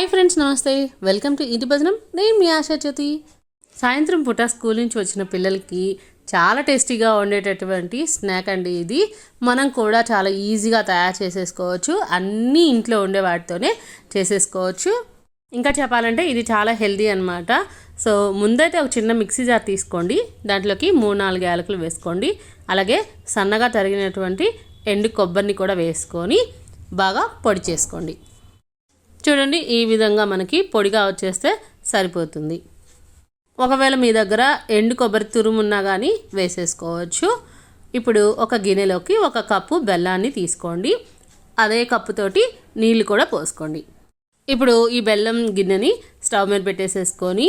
Hi friends నమస్తే. Welcome to ఇంటి భజనం. నేను మీ ఆశా జ్యోతి. సాయంత్రం పూట స్కూల్ నుంచి వచ్చిన పిల్లలకి చాలా టేస్టీగా ఉండేటటువంటి స్నాక్ అండి ఇది. మనం కూడా చాలా ఈజీగా తయారు చేసేసుకోవచ్చు. అన్నీ ఇంట్లో ఉండే వాటితోనే చేసేసుకోవచ్చు. ఇంకా చెప్పాలంటే ఇది చాలా హెల్దీ అనమాట సో ముందైతే ఒక చిన్న మిక్సీ జార్ తీసుకోండి. దాంట్లోకి మూడు నాలుగు యాలకులు వేసుకోండి. అలాగే సన్నగా తరిగినటువంటి ఎండు కొబ్బరిని కూడా వేసుకొని బాగా పొడి చేసుకోండి. చూడండి ఈ విధంగా మనకి పొడిగా వచ్చేస్తే సరిపోతుంది. ఒకవేళ మీ దగ్గర ఎండు కొబ్బరి తురుమున్నా కానీ వేసేసుకోవచ్చు. ఇప్పుడు ఒక గిన్నెలోకి ఒక కప్పు బెల్లాన్ని తీసుకోండి. అదే కప్పుతోటి నీళ్ళు కూడా పోసుకోండి. ఇప్పుడు ఈ బెల్లం గిన్నెని స్టవ్ మీద పెట్టేసేసుకొని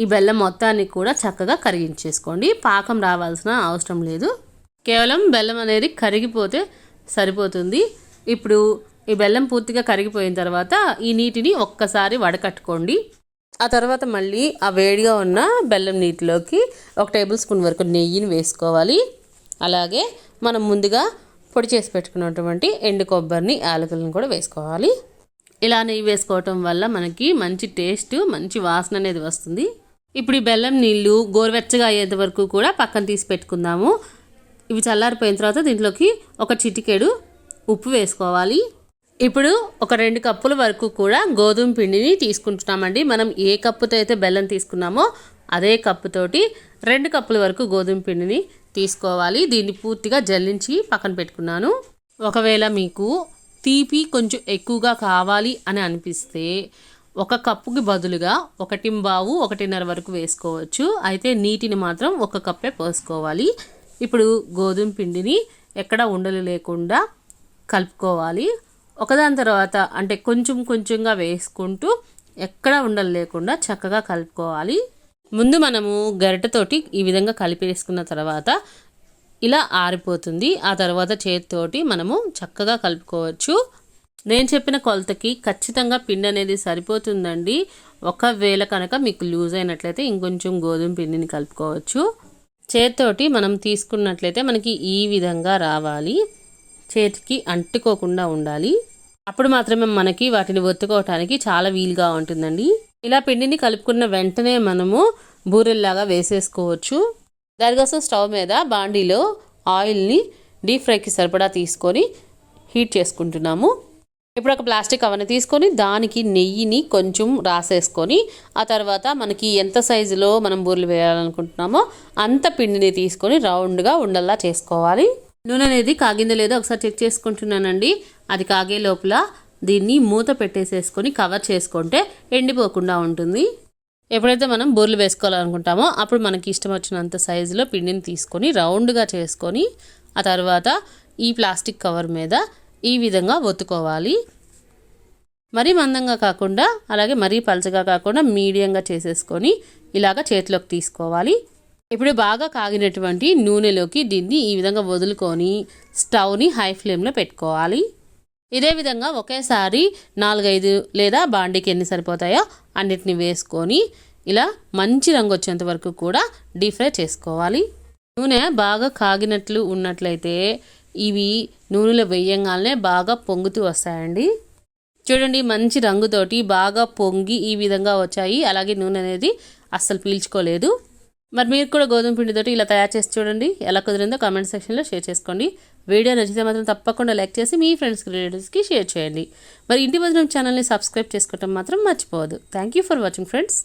ఈ బెల్లం మొత్తాన్ని కూడా చక్కగా కరిగించేసుకోండి. పాకం రావాల్సిన అవసరం లేదు. కేవలం బెల్లం అనేది కరిగిపోతే సరిపోతుంది. ఇప్పుడు ఈ బెల్లం పూర్తిగా కరిగిపోయిన తర్వాత ఈ నీటిని ఒక్కసారి వడకట్టుకోండి. ఆ తర్వాత మళ్ళీ ఆ వేడిగా ఉన్న బెల్లం నీటిలోకి ఒక టేబుల్ స్పూన్ వరకు నెయ్యిని వేసుకోవాలి. అలాగే మనం ముందుగా పొడి చేసి పెట్టుకున్నటువంటి ఎండు కొబ్బరిని యాలకులను కూడా వేసుకోవాలి. ఇలా నెయ్యి వేసుకోవటం వల్ల మనకి మంచి టేస్ట్ మంచి వాసన అనేది వస్తుంది. ఇప్పుడు ఈ బెల్లం నీళ్ళు గోరువెచ్చగా అయ్యేంత వరకు కూడా పక్కన తీసి పెట్టుకుందాము. ఇవి చల్లారిపోయిన తర్వాత దీంట్లోకి ఒక చిటికెడు ఉప్పు వేసుకోవాలి. ఇప్పుడు ఒక రెండు కప్పుల వరకు కూడా గోధుమ పిండిని తీసుకుంటున్నామండి. మనం ఏ కప్పుతో అయితే బెల్లం తీసుకున్నామో అదే కప్పుతోటి రెండు కప్పుల వరకు గోధుమ పిండిని తీసుకోవాలి. దీన్ని పూర్తిగా జల్లించి పక్కన పెట్టుకున్నాను. ఒకవేళ మీకు తీపి కొంచెం ఎక్కువగా కావాలి అని అనిపిస్తే ఒక కప్పుకి బదులుగా ఒకటి బావు ఒకటిన్నర వరకు వేసుకోవచ్చు. అయితే నీటిని మాత్రం ఒక కప్పే పోసుకోవాలి. ఇప్పుడు గోధుమ పిండిని ఎక్కడ ఉండలు లేకుండా కలుపుకోవాలి. ఒకదాని తర్వాత అంటే కొంచెం కొంచెంగా వేసుకుంటూ ఎక్కడ ఉండలు లేకుండా చక్కగా కలుపుకోవాలి. ముందు మనము గరిటతోటి ఈ విధంగా కలిపేసుకున్న తర్వాత ఇలా ఆరిపోతుంది. ఆ తర్వాత చేతితోటి మనము చక్కగా కలుపుకోవచ్చు. నేను చెప్పిన కొలతకి ఖచ్చితంగా పిండి అనేది సరిపోతుందండి. ఒకవేళ కనుక మీకు లూజ్ అయినట్లయితే ఇంకొంచెం గోధుమ పిండిని కలుపుకోవచ్చు. చేతితోటి మనం తీసుకున్నట్లయితే మనకి ఈ విధంగా రావాలి. చేతికి అంటుకోకుండా ఉండాలి. అప్పుడు మాత్రమే మనకి వాటిని ఒత్తుకోవటానికి చాలా వీలుగా ఉంటుందండి. ఇలా పిండిని కలుపుకున్న వెంటనే మనము బూరెల్లాగా వేసేసుకోవచ్చు. దానికోసం స్టవ్ మీద బాండీలో ఆయిల్ని డీప్ ఫ్రైకి సరిపడా తీసుకొని హీట్ చేసుకుంటున్నాము. ఇప్పుడు ఒక ప్లాస్టిక్ అవన్నీ తీసుకొని దానికి నెయ్యిని కొంచెం రాసేసుకొని ఆ తర్వాత మనకి ఎంత సైజులో మనం బూరెలు వేయాలనుకుంటున్నామో అంత పిండిని తీసుకొని రౌండ్గా ఉండల్లా చేసుకోవాలి. నూనె అనేది కాగిందో లేదో ఒకసారి చెక్ చేసుకుంటున్నానండి. అది కాగే లోపల దీన్ని మూత పెట్టేసేసుకొని కవర్ చేసుకుంటే ఎండిపోకుండా ఉంటుంది. ఎప్పుడైతే మనం బూరెలు వేసుకోవాలనుకుంటామో అప్పుడు మనకి ఇష్టం వచ్చినంత సైజులో పిండిని తీసుకొని రౌండ్గా చేసుకొని ఆ తర్వాత ఈ ప్లాస్టిక్ కవర్ మీద ఈ విధంగా ఒత్తుకోవాలి. మరీ మందంగా కాకుండా అలాగే మరీ పలచగా కాకుండా మీడియంగా చేసేసుకొని ఇలాగ చేతిలోకి తీసుకోవాలి. ఇప్పుడు బాగా కాగినటువంటి నూనెలోకి దీన్ని ఈ విధంగా వదులుకొని స్టవ్ని హై ఫ్లేమ్లో పెట్టుకోవాలి. ఇదే విధంగా ఒకేసారి నాలుగైదు లేదా బాండీకి ఎన్ని సరిపోతాయో అన్నిటిని వేసుకొని ఇలా మంచి రంగు వచ్చేంత వరకు కూడా డీప్ ఫ్రై చేసుకోవాలి. నూనె బాగా కాగినట్లు ఉన్నట్లయితే ఇవి నూనెలో వేయంగానే బాగా పొంగుతూ వస్తాయండి. చూడండి మంచి రంగుతోటి బాగా పొంగి ఈ విధంగా వచ్చాయి. అలాగే నూనె అనేది అస్సలు పీల్చుకోలేదు. మరి మీరు కూడా గోధుమ పిండితోటి ఇలా తయారు చేసి చూడండి. ఎలా కుదిరిందో కామెంట్ సెక్షన్లో షేర్ చేసుకోండి. వీడియో నచ్చితే మాత్రం తప్పకుండా లైక్ చేసి మీ ఫ్రెండ్స్కి రిలేటివ్స్కి షేర్ చేయండి. మరి ఇంటి భోజనం ఛానల్ని సబ్స్క్రైబ్ చేసుకోవటం మాత్రం మర్చిపోవద్దు. Thank you for watching friends